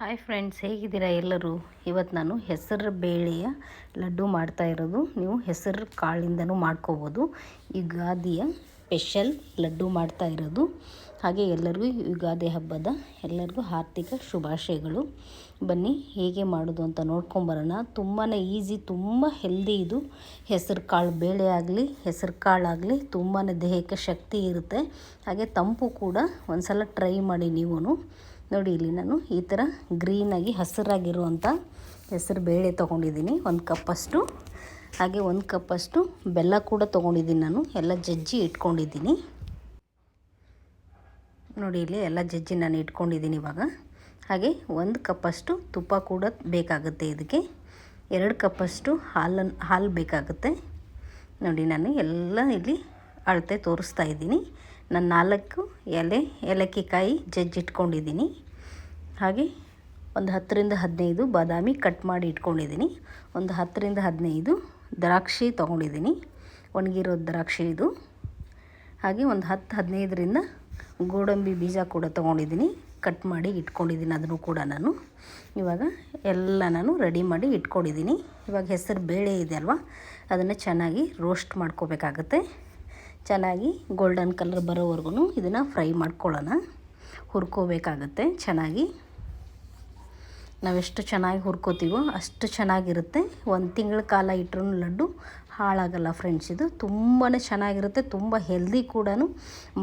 Hi friends ಹೇಗಿದ್ದೀರಾ ಎಲ್ಲರೂ? ಇವತ್ತು ನಾನು ಹೆಸರು ಬೇಳೆಯ ಲಡ್ಡು ಮಾಡ್ತಾ ಇರೋದು. ನೀವು ಹೆಸರು ಕಾಳಿಂದನೂ ಮಾಡ್ಕೋಬೋದು. ಯುಗಾದಿಯ ಸ್ಪೆಷಲ್ ಲಡ್ಡು ಮಾಡ್ತಾ ಇರೋದು. ಹಾಗೆ ಎಲ್ಲರಿಗೂ ಯುಗಾದಿ ಹಬ್ಬದ ಎಲ್ಲರಿಗೂ ಆರ್ಥಿಕ ಶುಭಾಶಯಗಳು. ಬನ್ನಿ, ಹೇಗೆ ಮಾಡೋದು ಅಂತ ನೋಡ್ಕೊಂಬರೋಣ. ತುಂಬಾ ಈಸಿ, ತುಂಬ ಹೆಲ್ದಿ ಇದು. ಹೆಸರು ಕಾಳು ಬೇಳೆ ಆಗಲಿ, ಹೆಸರು ಕಾಳಾಗಲಿ ತುಂಬಾ ದೇಹಕ್ಕೆ ಶಕ್ತಿ ಇರುತ್ತೆ. ಹಾಗೆ ತಂಪು ಕೂಡ ಒಂದು ಸಲ ಟ್ರೈ ಮಾಡಿ ನೀವು ನೋಡಿ, ಇಲ್ಲಿ ನಾನು ಈ ಥರ ಗ್ರೀನಾಗಿ ಹಸಿರಾಗಿರುವಂಥ ಹೆಸರು ಬೇಳೆ ತೊಗೊಂಡಿದ್ದೀನಿ. ಒಂದು ಕಪ್ಪಷ್ಟು ಹಾಗೆ ಒಂದು ಕಪ್ಪಷ್ಟು ಬೆಲ್ಲ ಕೂಡ ತೊಗೊಂಡಿದ್ದೀನಿ ನಾನು. ಎಲ್ಲ ಜಜ್ಜಿ ಇಟ್ಕೊಂಡಿದ್ದೀನಿ. ನೋಡಿ, ಇಲ್ಲಿ ಎಲ್ಲ ಜಜ್ಜಿ ನಾನು ಇಟ್ಕೊಂಡಿದ್ದೀನಿ ಇವಾಗ. ಹಾಗೆ ಒಂದು ಕಪ್ಪಷ್ಟು ತುಪ್ಪ ಕೂಡ ಬೇಕಾಗುತ್ತೆ ಇದಕ್ಕೆ. ಎರಡು ಕಪ್ಪಷ್ಟು ಹಾಲನ್ನು ಹಾಲು ಬೇಕಾಗುತ್ತೆ. ನೋಡಿ, ನಾನು ಎಲ್ಲ ಇಲ್ಲಿ ಅಳತೆ ತೋರಿಸ್ತಾ ಇದ್ದೀನಿ. ನಾನು ನಾಲ್ಕು ಎಲೆ ಏಲಕ್ಕಿ ಕಾಯಿ ಜಜ್ಜಿಟ್ಕೊಂಡಿದ್ದೀನಿ. ಹಾಗೆ ಒಂದು ಹತ್ತರಿಂದ ಹದಿನೈದು ಬಾದಾಮಿ ಕಟ್ ಮಾಡಿ ಇಟ್ಕೊಂಡಿದ್ದೀನಿ. ಒಂದು ಹತ್ತರಿಂದ ಹದಿನೈದು ದ್ರಾಕ್ಷಿ ತೊಗೊಂಡಿದ್ದೀನಿ. ಒಣಗಿರೋ ದ್ರಾಕ್ಷಿ ಇದು. ಹಾಗೆ ಒಂದು ಹತ್ತು ಹದಿನೈದರಿಂದ ಗೋಡಂಬಿ ಬೀಜ ಕೂಡ ತೊಗೊಂಡಿದ್ದೀನಿ. ಕಟ್ ಮಾಡಿ ಇಟ್ಕೊಂಡಿದ್ದೀನಿ ಅದನ್ನು ಕೂಡ ನಾನು. ಇವಾಗ ಎಲ್ಲ ನಾನು ರೆಡಿ ಮಾಡಿ ಇಟ್ಕೊಂಡಿದ್ದೀನಿ. ಇವಾಗ ಹೆಸರು ಬೇಳೆ ಇದೆ ಅಲ್ವಾ? ಅದನ್ನು ಚೆನ್ನಾಗಿ ರೋಸ್ಟ್ ಮಾಡ್ಕೋಬೇಕಾಗತ್ತೆ. ಚೆನ್ನಾಗಿ ಗೋಲ್ಡನ್ ಕಲರ್ ಬರೋವರೆಗೂ ಇದನ್ನು ಫ್ರೈ ಮಾಡ್ಕೊಳ್ಳೋಣ. ಹುರ್ಕೋಬೇಕಾಗತ್ತೆ ಚೆನ್ನಾಗಿ. ನಾವೆಷ್ಟು ಚೆನ್ನಾಗಿ ಹುರ್ಕೋತೀವೋ ಅಷ್ಟು ಚೆನ್ನಾಗಿರುತ್ತೆ. ಒಂದು ತಿಂಗಳ ಕಾಲ ಇಟ್ಟರೂ ಲಡ್ಡು ಹಾಳಾಗಲ್ಲ ಫ್ರೆಂಡ್ಸ್ ಇದು. ತುಂಬಾ ಚೆನ್ನಾಗಿರುತ್ತೆ, ತುಂಬ ಹೆಲ್ದಿ ಕೂಡ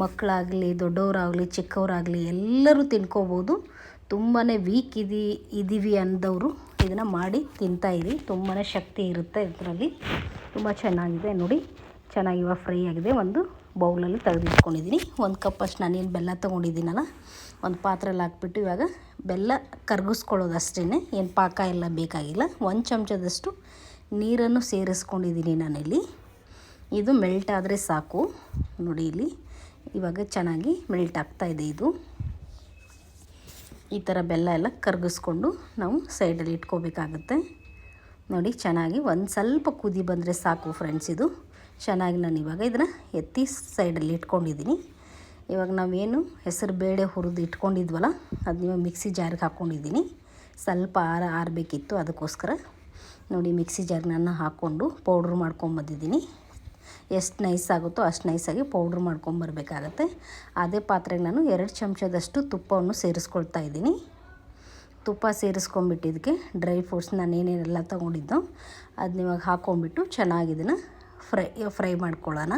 ಮಕ್ಕಳಾಗಲಿ ದೊಡ್ಡವರಾಗಲಿ, ಚಿಕ್ಕವರಾಗಲಿ ಎಲ್ಲರೂ ತಿನ್ಕೋಬೋದು. ತುಂಬಾ ವೀಕ್ ಇದೀ ಇದ್ದೀವಿ ಅಂದವರು ಇದನ್ನು ಮಾಡಿ ತಿಂತಾಯಿರಿ ತುಂಬಾ ಶಕ್ತಿ ಇರುತ್ತೆ ಇದರಲ್ಲಿ. ತುಂಬ ಚೆನ್ನಾಗಿದೆ ನೋಡಿ. ಚೆನ್ನಾಗಿ ಇವಾಗ ಫ್ರೈ ಆಗಿದೆ. ಒಂದು ಬೌಲಲ್ಲಿ ತೆಗೆದಿಟ್ಕೊಂಡಿದ್ದೀನಿ. ಒಂದು ಕಪ್ ಅಷ್ಟು ನಾನೇನು ಬೆಲ್ಲ ತೊಗೊಂಡಿದ್ದೀನಲ್ಲ, ಒಂದು ಪಾತ್ರೆಯಲ್ಲಿ ಹಾಕ್ಬಿಟ್ಟು ಇವಾಗ ಬೆಲ್ಲ ಕರಗಿಸ್ಕೊಳ್ಳೋದು ಅಷ್ಟೇ ಏನು ಪಾಕ ಎಲ್ಲ ಬೇಕಾಗಿಲ್ಲ. ಒಂದು ಚಮಚದಷ್ಟು ನೀರನ್ನು ಸೇರಿಸ್ಕೊಂಡಿದ್ದೀನಿ ನಾನಿಲ್ಲಿ. ಇದು ಮೆಲ್ಟ್ ಆದರೆ ಸಾಕು. ನೋಡಿ ಇಲ್ಲಿ ಇವಾಗ ಚೆನ್ನಾಗಿ ಮೆಲ್ಟ್ ಆಗ್ತಾಯಿದೆ ಇದು. ಈ ಥರ ಬೆಲ್ಲ ಎಲ್ಲ ಕರಗಿಸ್ಕೊಂಡು ನಾವು ಸೈಡಲ್ಲಿ ಇಟ್ಕೋಬೇಕಾಗುತ್ತೆ. ನೋಡಿ ಚೆನ್ನಾಗಿ ಒಂದು ಸ್ವಲ್ಪ ಕುದಿ ಬಂದರೆ ಸಾಕು ಫ್ರೆಂಡ್ಸ್ ಇದು. ಚೆನ್ನಾಗಿ ನಾನು ಇವಾಗ ಇದನ್ನು ಎತ್ತಿ ಸೈಡಲ್ಲಿ ಇಟ್ಕೊಂಡಿದ್ದೀನಿ. ಇವಾಗ ನಾವೇನು ಹೆಸರು ಬೇಳೆ ಹುರಿದು ಇಟ್ಕೊಂಡಿದ್ವಲ್ಲ ಅದು ನೀವು ಮಿಕ್ಸಿ ಜಾರಿಗೆ ಹಾಕ್ಕೊಂಡಿದ್ದೀನಿ. ಸ್ವಲ್ಪ ಆರ ಆರಬೇಕಿತ್ತು ಅದಕ್ಕೋಸ್ಕರ. ನೋಡಿ, ಮಿಕ್ಸಿ ಜಾರ್ಗೆ ನಾನು ಹಾಕ್ಕೊಂಡು ಪೌಡ್ರ್ ಮಾಡ್ಕೊಂಬಂದಿದ್ದೀನಿ ಎಷ್ಟು ನೈಸ್ ಆಗುತ್ತೋ ಅಷ್ಟು ನೈಸಾಗಿ ಪೌಡ್ರ್ ಮಾಡ್ಕೊಂಬರ್ಬೇಕಾಗತ್ತೆ ಅದೇ ಪಾತ್ರೆಗೆ ನಾನು ಎರಡು ಚಮಚದಷ್ಟು ತುಪ್ಪವನ್ನು ಸೇರಿಸ್ಕೊಳ್ತಾ ಇದ್ದೀನಿ. ತುಪ್ಪ ಸೇರಿಸ್ಕೊಂಬಿಟ್ಟಿದ್ದಕ್ಕೆ ಡ್ರೈ ಫ್ರೂಟ್ಸ್ ನಾನು ಏನೇನೆಲ್ಲ ತೊಗೊಂಡಿದ್ದೋ ಅದನ್ನ ಇವಾಗ ಹಾಕ್ಕೊಂಬಿಟ್ಟು ಚೆನ್ನಾಗಿ ಇದನ್ನು ಫ್ರೈ ಫ್ರೈ ಮಾಡ್ಕೊಳ್ಳೋಣ.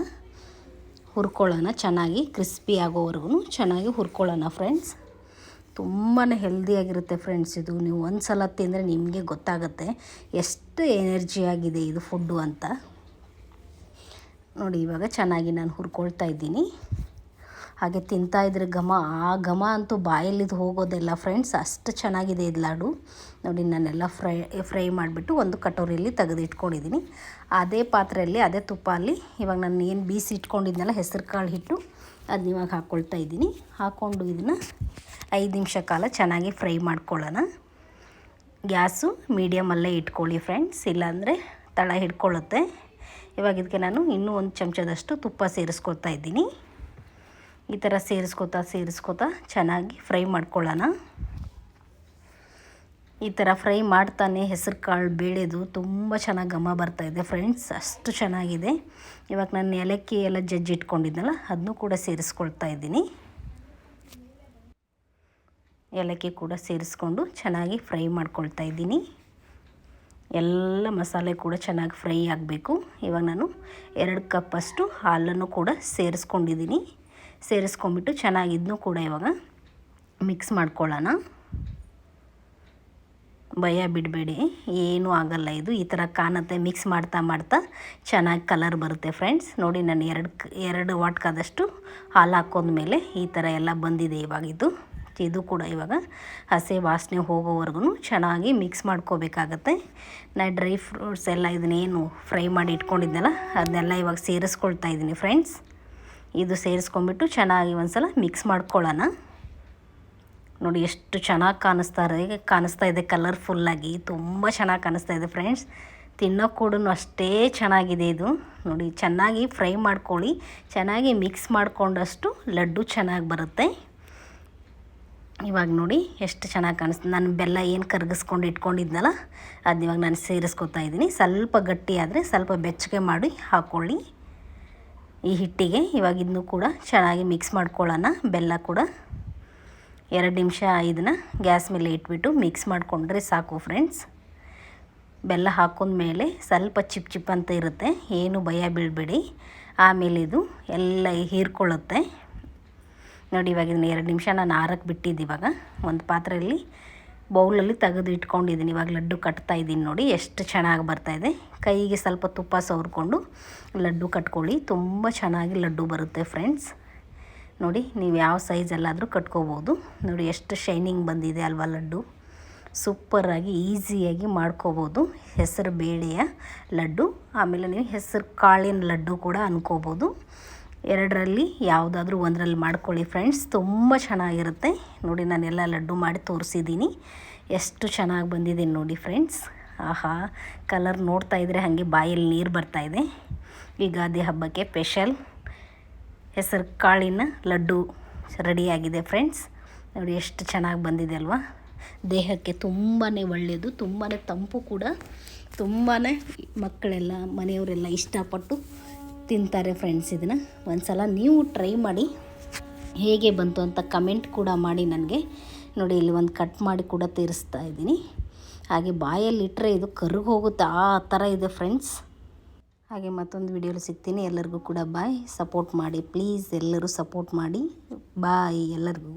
ಹುರ್ಕೊಳ್ಳೋಣ ಚೆನ್ನಾಗಿ, ಕ್ರಿಸ್ಪಿ ಆಗೋವರೆಗೂ ಚೆನ್ನಾಗಿ ಹುರ್ಕೊಳ್ಳೋಣ ಫ್ರೆಂಡ್ಸ್. ತುಂಬಾ ಹೆಲ್ದಿಯಾಗಿರುತ್ತೆ ಫ್ರೆಂಡ್ಸ್ ಇದು. ನೀವು ಒಂದು ಸಲ ತಿಂದರೆ ನಿಮಗೆ ಗೊತ್ತಾಗುತ್ತೆ ಎಷ್ಟು ಎನರ್ಜಿ ಆಗಿದೆ ಇದು ಫುಡ್ಡು ಅಂತ. ನೋಡಿ, ಇವಾಗ ಚೆನ್ನಾಗಿ ನಾನು ಹುರ್ಕೊಳ್ತಾ ಇದ್ದೀನಿ. ಹಾಗೆ ತಿಂತಾಯಿದ್ರೆ ಘಮ, ಆ ಘಮ ಅಂತೂ ಬಾಯಲ್ಲಿದ್ದು ಹೋಗೋದೆಲ್ಲ ಫ್ರೆಂಡ್ಸ್ ಅಷ್ಟು ಚೆನ್ನಾಗಿದೆ ಇದು ಲಾಡು. ನೋಡಿ, ನಾನೆಲ್ಲ ಫ್ರೈ ಫ್ರೈ ಮಾಡಿಬಿಟ್ಟು ಒಂದು ಕಟೋರಿಯಲ್ಲಿ ತೆಗೆದಿಟ್ಕೊಂಡಿದ್ದೀನಿ. ಅದೇ ಪಾತ್ರೆಯಲ್ಲಿ, ಅದೇ ತುಪ್ಪ ಅಲ್ಲಿ ಇವಾಗ ನಾನು ಏನು ಬೀಸಿ ಇಟ್ಕೊಂಡಿದ್ನಲ್ಲ ಹೆಸರು ಕಾಳು ಹಿಟ್ಟು ಅದನ್ನ ಇವಾಗ ಹಾಕ್ಕೊಳ್ತಾ ಇದ್ದೀನಿ. ಹಾಕ್ಕೊಂಡು ಇದನ್ನು ಐದು ನಿಮಿಷ ಕಾಲ ಚೆನ್ನಾಗಿ ಫ್ರೈ ಮಾಡ್ಕೊಳ್ಳೋಣ. ಗ್ಯಾಸು ಮೀಡಿಯಮಲ್ಲೇ ಇಟ್ಕೊಳ್ಳಿ ಫ್ರೆಂಡ್ಸ್ ಇಲ್ಲಾಂದರೆ ತಳ ಹಿಡ್ಕೊಳ್ಳುತ್ತೆ. ಇವಾಗ ಇದಕ್ಕೆ ನಾನು ಇನ್ನೂ ಒಂದು ಚಮಚದಷ್ಟು ತುಪ್ಪ ಸೇರಿಸ್ಕೊಳ್ತಾ ಇದ್ದೀನಿ. ಈ ಥರ ಸೇರಿಸ್ಕೊತಾ ಸೇರಿಸ್ಕೊತಾ ಚೆನ್ನಾಗಿ ಫ್ರೈ ಮಾಡ್ಕೊಳ್ಳೋಣ. ಈ ಥರ ಫ್ರೈ ಮಾಡ್ತಾನೆ ಹೆಸರು ಕಾಳು ಬೇಳೆದು ತುಂಬ ಚೆನ್ನಾಗಿ ಘಮ ಬರ್ತಾಯಿದೆ ಫ್ರೆಂಡ್ಸ್, ಅಷ್ಟು ಚೆನ್ನಾಗಿದೆ. ಇವಾಗ ನಾನು ಏಲಕ್ಕಿ ಎಲ್ಲ ಜಜ್ಜಿ ಇಟ್ಕೊಂಡಿದ್ನಲ್ಲ ಅದನ್ನು ಕೂಡ ಸೇರಿಸ್ಕೊಳ್ತಾ ಇದ್ದೀನಿ. ಏಲಕ್ಕಿ ಕೂಡ ಸೇರಿಸ್ಕೊಂಡು ಚೆನ್ನಾಗಿ ಫ್ರೈ ಮಾಡ್ಕೊಳ್ತಾ ಇದ್ದೀನಿ. ಎಲ್ಲ ಮಸಾಲೆ ಕೂಡ ಚೆನ್ನಾಗಿ ಫ್ರೈ ಆಗಬೇಕು. ಇವಾಗ ನಾನು ಎರಡು ಕಪ್ಪಷ್ಟು ಹಾಲನ್ನು ಕೂಡ ಸೇರಿಸ್ಕೊಂಡಿದ್ದೀನಿ. ಸೇರಿಸ್ಕೊಂಬಿಟ್ಟು ಚೆನ್ನಾಗಿ ಇದನ್ನು ಕೂಡ ಇವಾಗ. ಮಿಕ್ಸ್ ಮಾಡ್ಕೊಳ್ಳೋಣ. ಭಯ ಬಿಡಬೇಡಿ, ಏನೂ ಆಗಲ್ಲ ಇದು. ಈ ಥರ ಕಾಣುತ್ತೆ, ಮಿಕ್ಸ್ ಮಾಡ್ತಾ ಮಾಡ್ತಾ ಚೆನ್ನಾಗಿ ಕಲರ್ ಬರುತ್ತೆ ಫ್ರೆಂಡ್ಸ್. ನೋಡಿ, ನಾನು ಎರಡು ಎರಡು ವಾಟ್ಕಾದಷ್ಟು ಹಾಲು ಹಾಕೊಂಡ್ಮೇಲೆ ಈ ಥರ ಎಲ್ಲ ಬಂದಿದೆ ಇವಾಗ ಇದು. ಇದು ಕೂಡ ಇವಾಗ ಹಸೆ ವಾಸನೆ ಹೋಗೋವರೆಗೂ ಚೆನ್ನಾಗಿ ಮಿಕ್ಸ್ ಮಾಡ್ಕೋಬೇಕಾಗತ್ತೆ. ನಾ ಡ್ರೈ ಫ್ರೂಟ್ಸ್ ಎಲ್ಲ ಇದನ್ನೇನು ಫ್ರೈ ಮಾಡಿ ಇಟ್ಕೊಂಡಿದ್ದೆಲ್ಲ, ಅದನ್ನೆಲ್ಲ ಇವಾಗ ಸೇರಿಸ್ಕೊಳ್ತಾ ಇದ್ದೀನಿ ಫ್ರೆಂಡ್ಸ್. ಇದು ಸೇರಿಸ್ಕೊಂಡ್ಬಿಟ್ಟು ಚೆನ್ನಾಗಿ ಒಂದು ಸಲ ಮಿಕ್ಸ್ ಮಾಡ್ಕೊಳ್ಳೋಣ. ನೋಡಿ ಎಷ್ಟು ಚೆನ್ನಾಗಿ ಕಾಣಿಸ್ತಾ ಕಾಣಿಸ್ತಾ ಇದೆ ಕಲರ್ಫುಲ್ಲಾಗಿ ತುಂಬ ಚೆನ್ನಾಗಿ ಕಾಣಿಸ್ತಾ ಇದೆ ಫ್ರೆಂಡ್ಸ್ ತಿನ್ನೋ ಕೂಡ ಅಷ್ಟೇ ಚೆನ್ನಾಗಿದೆ ಇದು. ನೋಡಿ ಚೆನ್ನಾಗಿ ಫ್ರೈ ಮಾಡ್ಕೊಳ್ಳಿ. ಚೆನ್ನಾಗಿ ಮಿಕ್ಸ್ ಮಾಡಿಕೊಂಡಷ್ಟು ಲಡ್ಡು ಚೆನ್ನಾಗಿ ಬರುತ್ತೆ. ಇವಾಗ ನೋಡಿ ಎಷ್ಟು ಚೆನ್ನಾಗಿ ಕಾಣಿಸ್ತದೆ ನಾನು ಬೆಲ್ಲ ಏನು ಕರಗಿಸ್ಕೊಂಡು ಇಟ್ಕೊಂಡಿದ್ನಲ್ಲ ಅದನ್ನ ಇವಾಗ ನಾನು ಸೇರಿಸ್ಕೊತಾ ಇದ್ದೀನಿ. ಸ್ವಲ್ಪ ಗಟ್ಟಿ ಆದರೆ ಸ್ವಲ್ಪ ಬೆಚ್ಚಗೆ ಮಾಡಿ ಹಾಕ್ಕೊಳ್ಳಿ ಈ ಹಿಟ್ಟಿಗೆ ಇವಾಗ ಇದನ್ನು ಕೂಡ ಚೆನ್ನಾಗಿ ಮಿಕ್ಸ್ ಮಾಡ್ಕೊಳ್ಳೋಣ. ಬೆಲ್ಲ ಕೂಡ ಎರಡು ನಿಮಿಷ ಇದನ್ನು ಗ್ಯಾಸ್ ಮೇಲೆ ಇಟ್ಬಿಟ್ಟು ಮಿಕ್ಸ್ ಮಾಡಿಕೊಂಡ್ರೆ ಸಾಕು ಫ್ರೆಂಡ್ಸ್ ಬೆಲ್ಲ ಹಾಕೊಂಡ್ಮೇಲೆ ಸ್ವಲ್ಪ ಚಿಪ್ ಚಿಪ್ ಅಂತ ಇರುತ್ತೆ. ಏನು ಭಯ ಬೀಳಬೇಡಿ. ಆಮೇಲೆ ಇದು ಎಲ್ಲ ಹೀರ್ಕೊಳ್ಳುತ್ತೆ. ನೋಡಿ ಇವಾಗ ಇದನ್ನ ಎರಡು ನಿಮಿಷ ನಾನು ಆರಕ್ಕೆ ಬಿಟ್ಟಿದ್ದು ಇವಾಗ. ಒಂದು ಪಾತ್ರೆಯಲ್ಲಿ ಬೌಲಲ್ಲಿ ತೆಗೆದು ಇಟ್ಕೊಂಡಿದ್ದೀನಿ. ಇವಾಗ ಲಡ್ಡು ಕಟ್ತಾ ಇದ್ದೀನಿ ನೋಡಿ, ಎಷ್ಟು ಚೆನ್ನಾಗಿ ಬರ್ತಾಯಿದೆ ಕೈಗೆ ಸ್ವಲ್ಪ ತುಪ್ಪ ಸವರ್ಕೊಂಡು ಲಡ್ಡು ಕಟ್ಕೊಳ್ಳಿ. ತುಂಬ ಚೆನ್ನಾಗಿ ಲಡ್ಡು ಬರುತ್ತೆ ಫ್ರೆಂಡ್ಸ್ ನೋಡಿ, ನೀವು ಯಾವ ಸೈಜಲ್ಲಾದರೂ ಕಟ್ಕೋಬೋದು. ನೋಡಿ, ಎಷ್ಟು ಶೈನಿಂಗ್ ಬಂದಿದೆ ಅಲ್ವಾ ಲಡ್ಡು. ಸೂಪರಾಗಿ ಈಸಿಯಾಗಿ ಮಾಡ್ಕೋಬೋದು. ಹೆಸರು ಬೇಳೆಯ ಲಡ್ಡು. ಆಮೇಲೆ ನೀವು ಹೆಸರು ಕಾಳಿನ ಲಡ್ಡು ಕೂಡ ಅನ್ಕೋಬೋದು. ಎರಡರಲ್ಲಿ ಯಾವುದಾದ್ರೂ ಒಂದರಲ್ಲಿ ಮಾಡ್ಕೊಳ್ಳಿ ಫ್ರೆಂಡ್ಸ್ ತುಂಬ ಚೆನ್ನಾಗಿರುತ್ತೆ. ನೋಡಿ, ನಾನೆಲ್ಲ ಲಡ್ಡು ಮಾಡಿ ತೋರಿಸಿದ್ದೀನಿ. ಎಷ್ಟು ಚೆನ್ನಾಗಿ ಬಂದಿದೆ ನೋಡಿ ಫ್ರೆಂಡ್ಸ್ ಆಹಾ ಕಲರ್ ನೋಡ್ತಾ ಇದ್ದರೆ ಹಾಗೆ ಬಾಯಲ್ಲಿ ನೀರು ಬರ್ತಾಯಿದೆ ಯುಗಾದಿ ಹಬ್ಬಕ್ಕೆ ಸ್ಪೆಷಲ್ ಹೆಸರು ಕಾಳಿನ ಲಡ್ಡು ರೆಡಿಯಾಗಿದೆ ಫ್ರೆಂಡ್ಸ್ ನೋಡಿ, ಎಷ್ಟು ಚೆನ್ನಾಗಿ ಬಂದಿದೆ ಅಲ್ವಾ? ದೇಹಕ್ಕೆ ತುಂಬಾ ಒಳ್ಳೆಯದು ತುಂಬಾ ತಂಪು ಕೂಡ ತುಂಬಾ ಮಕ್ಕಳೆಲ್ಲ, ಮನೆಯವರೆಲ್ಲ ಇಷ್ಟಪಟ್ಟು ತಿಂತಾರೆ ಫ್ರೆಂಡ್ಸ್ ಇದನ್ನು. ಒಂದು ಸಲ ನೀವು ಟ್ರೈ ಮಾಡಿ. ಹೇಗೆ ಬಂತು ಅಂತ ಕಮೆಂಟ್ ಕೂಡ ಮಾಡಿ ನನಗೆ. ನೋಡಿ, ಇಲ್ಲಿ ಒಂದು ಕಟ್ ಮಾಡಿ ಕೂಡ ತೀರಿಸ್ತಾ ಇದ್ದೀನಿ. ಹಾಗೆ ಬಾಯಲ್ಲಿಟ್ಟರೆ ಇದು ಕರ್ಗೆ ಹೋಗುತ್ತೆ. ಆ ಥರ ಇದೆ ಫ್ರೆಂಡ್ಸ್ ಹಾಗೆ ಮತ್ತೊಂದು ವಿಡಿಯೋಲಿ ಸಿಗ್ತೀನಿ. ಎಲ್ಲರಿಗೂ ಕೂಡ ಬಾಯ್ ಸಪೋರ್ಟ್ ಮಾಡಿ. ಪ್ಲೀಸ್ ಎಲ್ಲರೂ ಸಪೋರ್ಟ್ ಮಾಡಿ. ಬಾಯ್ ಎಲ್ಲರಿಗೂ.